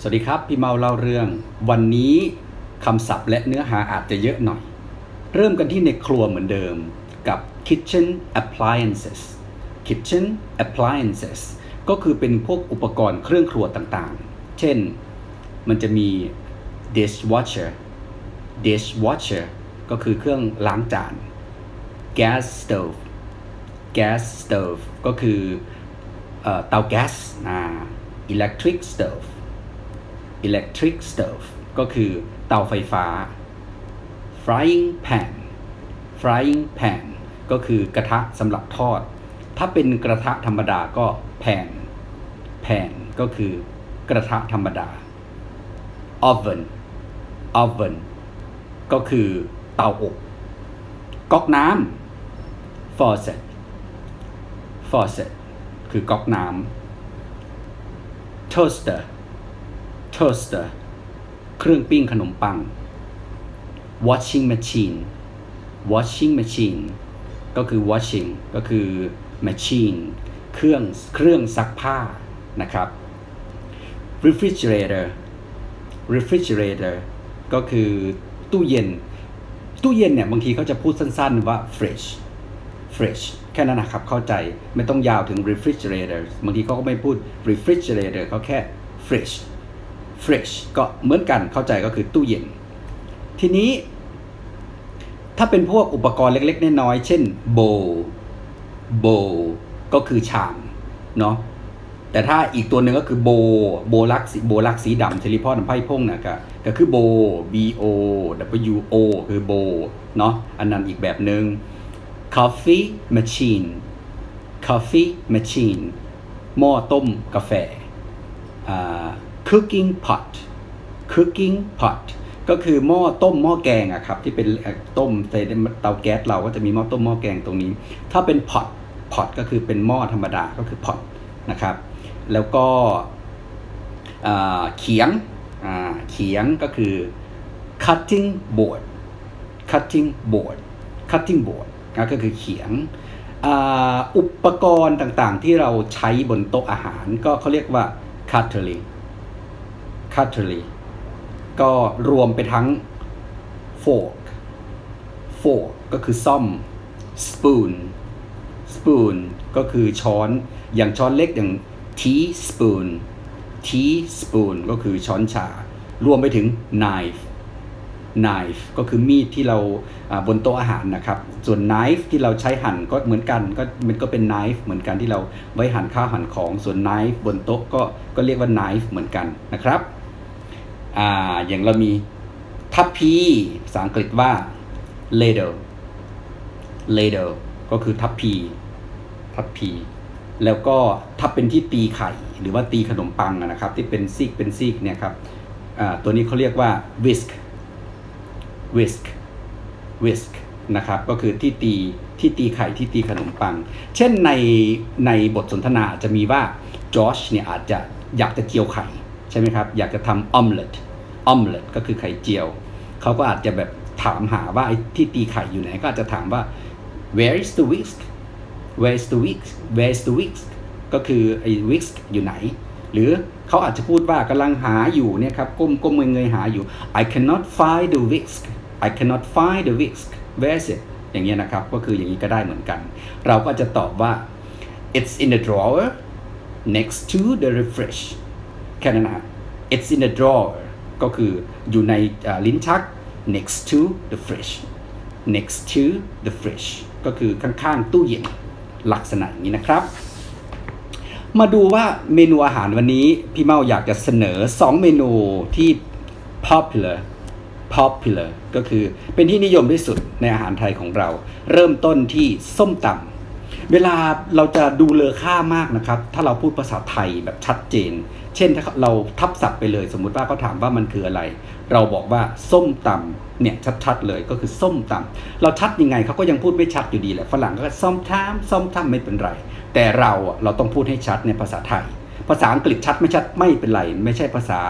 สวัสดีครับ พี่เมาเล่าเรื่อง วันนี้คำศัพท์และเนื้อหาอาจจะเยอะหน่อย เริ่มกันที่ในครัวเหมือนเดิมกับ kitchen appliances kitchen appliances ก็คือเป็นพวกอุปกรณ์เครื่องครัวต่างๆ เช่น มันจะมี dishwasher dishwasher ก็คือเครื่องล้างจาน gas stove gas stove ก็คือเตาแก๊ส electric stove electric stove ก็คือเตาไฟฟ้า frying pan frying pan ก็คือกระทะสำหรับทอด ถ้าเป็นกระทะธรรมดาก็ pan pan ก็คือกระทะธรรมดา oven oven ก็คือเตาอบก๊อกน้ำ faucet faucet คือก๊อกน้ำ toaster toaster เครื่องปิ้งขนมปัง washing machine washing machine ก็คือ washing ก็คือ machine เครื่องเครื่องซักผ้านะครับ refrigerator refrigerator ก็คือตู้เย็น ตู้เย็นเนี่ยบางทีเขาจะพูดสั้นๆว่า fridge fridge แค่นั้นนะครับเข้าใจไม่ต้องยาวถึง refrigerator บางทีเขาก็ไม่พูด refrigerator เขาแค่ fridge fridge ก็เหมือนกันเข้าใจก็คือตู้เย็น ทีนี้ถ้าเป็นพวกอุปกรณ์เล็กๆ น้อยๆ เช่น bowl bowl ก็คือชามเนาะแต่ถ้าอีกตัวหนึ่งก็คือโบโบลักสีโบลักสีดำเทลิพอดไพ่พงนะก็ก็คือโบ b o w o คือโบเนาะอันนั้นอีกแบบหนึง่ง coffee machine coffee machine หม้อต้มกาแฟอ่า cooking pot cooking pot ก็คือหม้อต้มหม้อแกงอะครับที่เป็นต้มเตาแก๊สเราก็จะมีหม้อต้มหม้อแกงตรงนี้ ถ้าเป็น pot pot ก็คือเป็นหม้อธรรมดาก็คือ pot นะครับ แล้วก็เขียงเขียงก็คือ cutting board cutting board cutting board ก็คือเขียงอ,อุปกรณ์ต่างๆที่เราใช้บนโต๊ะอาหารก็เขาเรียกว่า cutlery cutlery ก็รวมไปทั้ง fork fork ก็คือซ่อม spoon spoon ก็คือช้อน อย่างช้อนเล็กอย่าง teaspoon teaspoon ก็คือช้อนชา รวมไปถึง knife knife ก็คือมีดที่เราบนโต๊ะอาหารนะครับ ส่วน knife ที่เราใช้หั่นก็เหมือนกัน ก็มันก็เป็น knife เหมือนกันที่เราไว้หั่นข้าวหั่นของ ส่วน knife บนโต๊ะก็ก็เรียกว่า knife เหมือนกันนะครับ อ่าอย่างเรามีทัพพีภาษาอังกฤษว่า ladle ladle ก็คือทัพพีทัพพีแล้วก็ถ้าเป็นที่ตีไข่ หรือว่าตีขนมปังนะครับ ที่เป็นซีกเป็นซีกเนี่ยครับตัวนี้เขาเรียกว่า whisk whisk whisk นะครับก็คือที่ตีที่ตีไข่ที่ตีขนมปัง เช่นในในบทสนทนาจะมีว่าจอชเนี่ยอาจจะอยากจะเจียวไข่ ช่ไหมครับ อยากจะทำออมเล็ตออมเล็ตก็คือไข่เจียว เขาก็อาจจะแบบถามหาว่าไอ้ที่ตีไข่อยู่ไหน ก็อาจจะถามว่า where is the whisk where is the whisk where is the whisk ก็คือไอ้ whisk อยู่ไหน หรือเขาอาจจะพูดว่ากำลังหาอยู่เนี่ยครับก้มก้มเงยเงยหาอยู่ I cannot find the whisk I cannot find the whisk where is it อย่างเงี้ยนะครับ ก็คืออย่างนี้ก็ได้เหมือนกัน เราก็จะตอบว่า it's in the drawer next to the refresh แค่นั้นนะ it's in the drawer ก็คืออยู่ในลิ้นชัก next to the fridge next to the fridge ก็คือข้างๆ ตู้เย็นลักษณะอย่างนี้นะครับ มาดูว่าเมนูอาหารวันนี้พี่เมาอยากจะเสนอ 2 เมนูที่ popular popular ก็คือเป็นที่นิยมที่สุดในอาหารไทยของเรา เริ่มต้นที่ส้มตำ เวลาเราจะดูเลอค่ามากนะครับ ถ้าเราพูดภาษาไทยแบบชัดเจน เช่นถ้าเราทับศัพท์ไปเลย สมมุติว่าเขาถามว่ามันคืออะไร เราบอกว่าส้มตำเนี่ยชัดๆเลยก็คือส้มตำเราชัดยังไงเขาก็ยังพูดไม่ชัดอยู่ดีแหละฝรั่งก็ส้มตำส้มตำไม่เป็นไร แต่เราเราต้องพูดให้ชัดในภาษาไทย ภาษาอังกฤษชัดไม่ชัดไม่เป็นไร ไม่ใช่ภาษา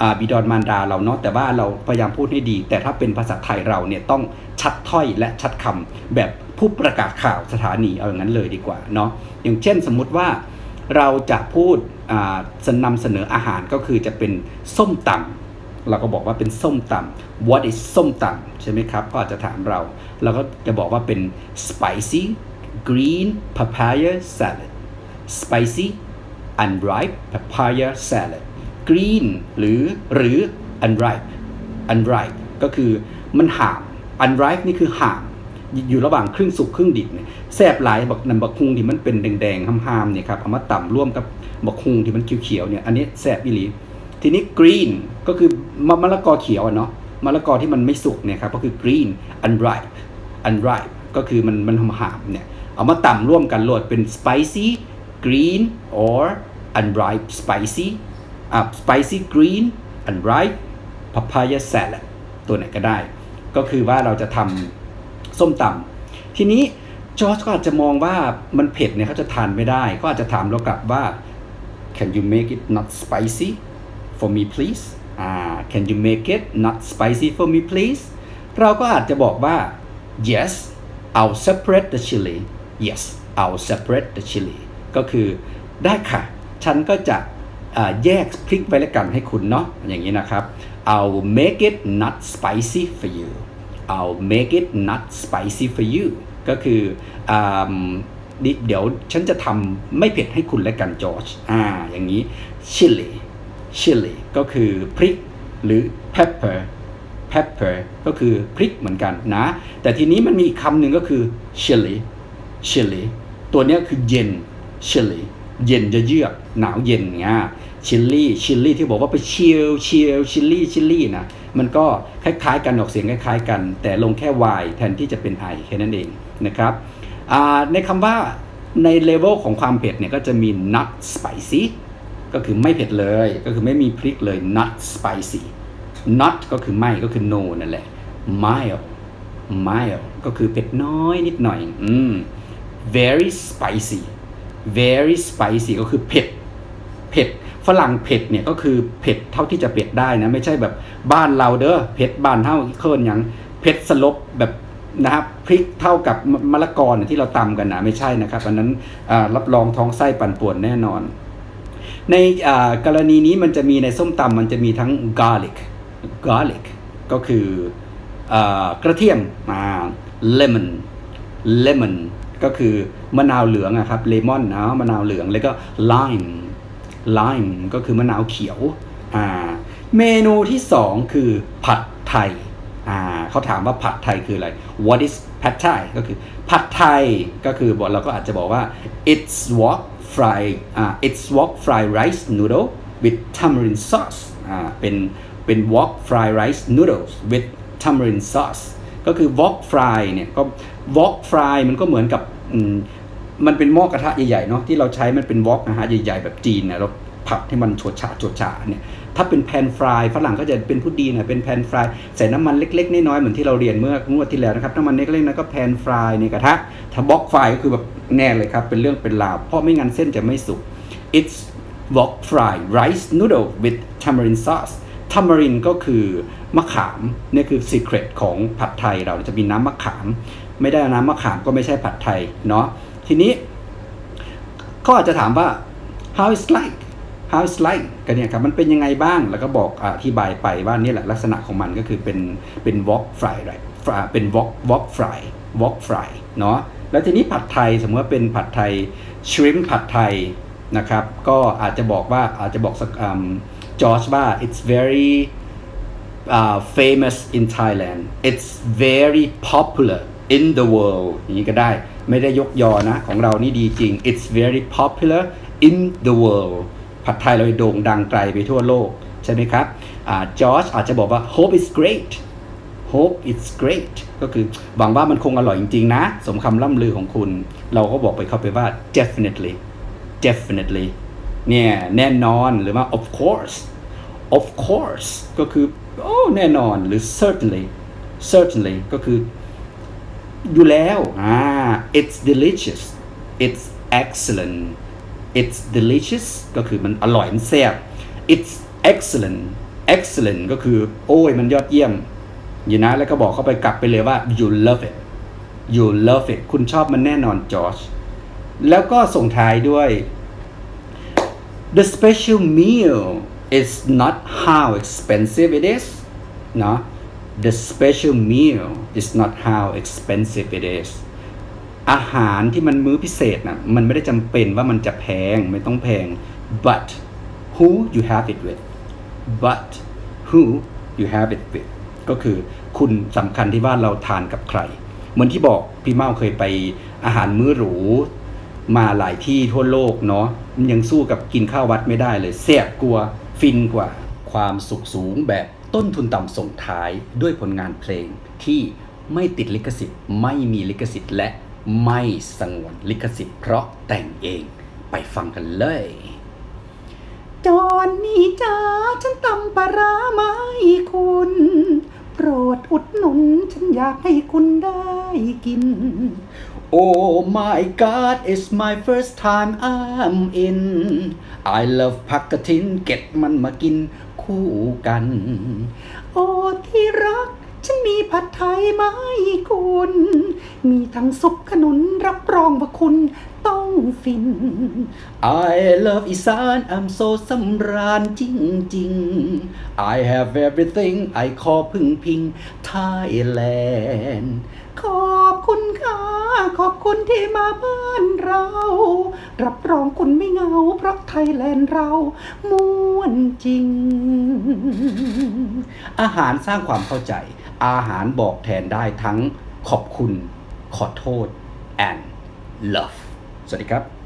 อ่าบิดอนมารดาเราเนาะแต่ว่าเราพยายามพูดให้ดี แต่ถ้าเป็นภาษาไทยเราเนี่ยต้องชัดถ้อยและชัดคำแบบ ผู้ประกาศข่าวสถานีเอาอย่างนั้นเลยดีกว่าเนาะอย่างเช่นสมมุติว่าเราจะพูดอ่านำเสนออาหารก็คือจะเป็นส้มตำเราก็บอกว่าเป็นส้มตำ what is ส้มตำใช่ไหมครับก็อาจจะถามเราเราก็จะบอกว่าเป็น spicy green papaya salad spicy unripe papaya salad green หรือหรือ unripe unripe ก็คือมันห่าม unripe นี่คือห่าม อยู่ระหว่างครึ่งสุกครึ่งดิบเนี่ยแซบหลายบักนันบักฮุงที่มันเป็นแดงๆห้ามๆเนี่ยครับเอามาต่ำร่วมกับบักฮุงที่มันเขียวๆเนี่ยอันนี้แซบอีหลีทีนี้ green ก็คือมะละกอเขียวอะเนาะมะละกอที่มันไม่สุกเนี่ยครับก็คือ green unripe unripe ก็คือมันมันหามๆเนี่ยเอามาต่ำร่วมกันโหลดเป็น spicy green or unripe spicy อะ spicy green unripe papaya salad ตัวไหนก็ได้ ก็คือว่าเราจะทำ ส้มตำทีนี้จอร์จก็อาจจะมองว่ามันเผ็ดเนี่ยเขาจะทานไม่ได้ ก็อาจจะถามเรากลับว่า can you make it not spicy for me please อ่า can you make it not spicy for me please เราก็อาจจะบอกว่า yes I'll separate the chili yes I'll separate the chili ก็คือได้ค่ะ ฉันก็จะแยกพริกไว้แล้วกันให้คุณเนาะอย่างนี้นะครับ I'll make it not spicy for you I'll make it not spicy for you ก็คืออเดี๋ยวฉันจะทำไม่เผ็ดให้คุณและกันจอร์จอ่าอย่างนี้ chili chili ก็คือพริกหรือ pepper pepper ก็คือพริกเหมือนกันนะ แต่ทีนี้มันมีคำหนึ่งก็คือ chili chili ตัวนี้คือเย็น chili เย็นจะเยือกหนาวเย็นเงี้ย ชิลลี่ชิลลี่ที่บอกว่าไปเชียวเชียวชิลลี่ชิลลี่นะมันก็คล้ายๆ กันออกเสียงคล้ายๆ กัน แต่ลงแค่ y แทนที่จะเป็น i แค่นั้นเองนะครับในคำว่าในเลเวลของความเผ็ดเนี่ยก็จะมี not spicy ก็คือไม่เผ็ดเลยก็คือไม่มีพริกเลย not spicy not ก็คือไม่ก็คือ no นั่นแหละ mild mild ก็คือเผ็ดน้อยนิดหน่อยอืม very spicy very spicy ก็คือเผ็ดเผ็ด ฝรั่งเผ็ดเนี่ยก็คือเผ็ดเท่าที่จะเผ็ดได้นะไม่ใช่แบบบ้านเราเด้อเผ็ดบ้านเท่าเคินอย่างเผ็ดสลบแบบนะครับพริกเท่ากับมะละกอที่เราตำกันนะไม่ใช่นะครับอันนั้นรับรองท้องไส้ปั่นป่วนแน่นอน ในกรณีนี้มันจะมีในส้มตำมันจะมีทั้ง garlic garlic ก็คืออกระเทียมมา lemon lemon ก็คือมะนาวเหลืองอะครับเลมอนนะมะนาวเหลืองแล้วก็ lime lime ก็คือมะนาวเขียวอ่าเมนูที่สองคือผัดไทยอ่าเขาถามว่าผัดไทยคืออะไร what is pad thai ก็คือผัดไทยก็คือเราก็อาจจะบอกว่า it's wok fried อ่า it's wok fried rice noodle with tamarind sauce อ่าเป็นเป็น wok fried rice noodles with tamarind sauce ก็คือ wok fry เนี่ยก็ wok fry มันก็เหมือนกับอื มันเป็นหม้อกระทะใหญ่ๆเนาะที่เราใช้มันเป็น wok นะฮะใหญ่ๆแบบจีนเนี่ยเราผัดให้มันโฉดฉาโฉดฉาเนี่ยถ้าเป็นแพนฟรายฝรั่งก็จะเป็นผู้ดีน่อยเป็นแพนฟรายใส่น้ำมันเล็กๆน้อยๆเหมือนที่เราเรียนเมื่องวดที่แล้วนะครับน้ำมันเล็กๆนั้นก็แพนฟรายในกระทะถ้าบล็อกฟรายก็คือแบบแน่เลยครับเป็นเรื่องเป็นราวเพราะไม่งั้นเส้นจะไม่สุก it's wok fried rice noodle with tamarind sauce tamarind ก็คือมะขามเนี่ยคือ secret ของผัดไทยเราจะมีน้ำมะขาม ไม่ได้น้ำมะขามก็ไม่ใช่ผัดไทยเนาะ ทีนี้ก็อาจจะถามว่า how is like how is like กันเนี่ยครับมันเป็นยังไงบ้าง แล้วก็บอกอธิบายไปว่านี่แหละลักษณะของมันก็คือเป็นเป็น wok fry ไรเป็น wok wok fry wok fry เนาะแล้วทีนี้ผัดไทยสมมติว่าเป็นผัดไทย shrimp ผัดไทยนะครับ ก็อาจจะบอกว่าอาจจะบอกสักจอร์จว่า it's very uh, famous in Thailand it's very popular in the world อย่างนี้ก็ได้ ไม่ได้ยกยอนะ ของเรานี่ดีจริง it's very popular in the world ผัดไทยเราโด่งดังไกลไปทั่วโลก ใช่ไหมครับจอร์จอาจจะบอกว่า hope is great hope it's great ก็คือหวังว่ามันคงอร่อยจริง ๆ นะ สมคำล่ำลือของคุณ เราก็บอกไปเข้าไปว่า definitely definitely เนี่ยแน่นอนหรือว่า of course of course ก็คือโอ้แน่นอนหรือ certainly certainly ก็คือ อยู่แล้วอ่า it's delicious it's excellent it's delicious ก็คือมันอร่อยมันแซ่บ it's excellent excellent ก็คือ โอ้ยมันยอดเยี่ยม อยู่นะ แล้วก็บอกเข้าไปกลับไปเลยว่า you love it you love it คุณชอบมันแน่นอนจอร์จแล้วก็ส่งท้ายด้วย the special meal is not how expensive it is เนาะ the special meal is not how expensive it is อาหารที่มันมื้อพิเศษนะมันไม่ได้จำเป็นว่ามันจะแพงไม่ต้องแพง but who you have it with but who you have it with ก็คือคุณสำคัญที่ว่าเราทานกับใคร เหมือนที่บอกพี่เมาเคยไปอาหารมื้อหรู มาหลายที่ทั่วโลกเนาะมันยังสู้กับกินข้าววัดไม่ได้เลยแสบกลัวฟินกว่าความสุขสูงแบบ ต้นทุนต่ำส่งท้ายด้วยผลงานเพลงที่ไม่ติดลิขสิทธิ์ ไม่มีลิขสิทธิ์ และไม่สงวนลิขสิทธิ์ เพราะแต่งเองไปฟังกันเลย จอนนี่จ้าฉันตำปลาร้ามาให้คุณ โปรดอุดหนุน ฉันอยากให้คุณได้กิน Oh my God it's my first time I'm in I love ผักกระถินเก็บมันมากิน คู่กัน โอ้ที่รัก ฉันมีผัดไทยมาให้คุณ มีทั้งซุปขนุนรับรองว่าคุณต้องฟิน I love อีสาน I'm so สำราญจริงๆ I have everything I ขอพึ่งพิง Thailand ขอ ขอบคุณที่มาบ้านเรา รับรองคุณไม่เหงา เพราะไทยแลนด์เราม่วนจริง อาหารสร้างความเข้าใจ อาหารบอกแทนได้ทั้งขอบคุณ ขอโทษ and love สวัสดีครับ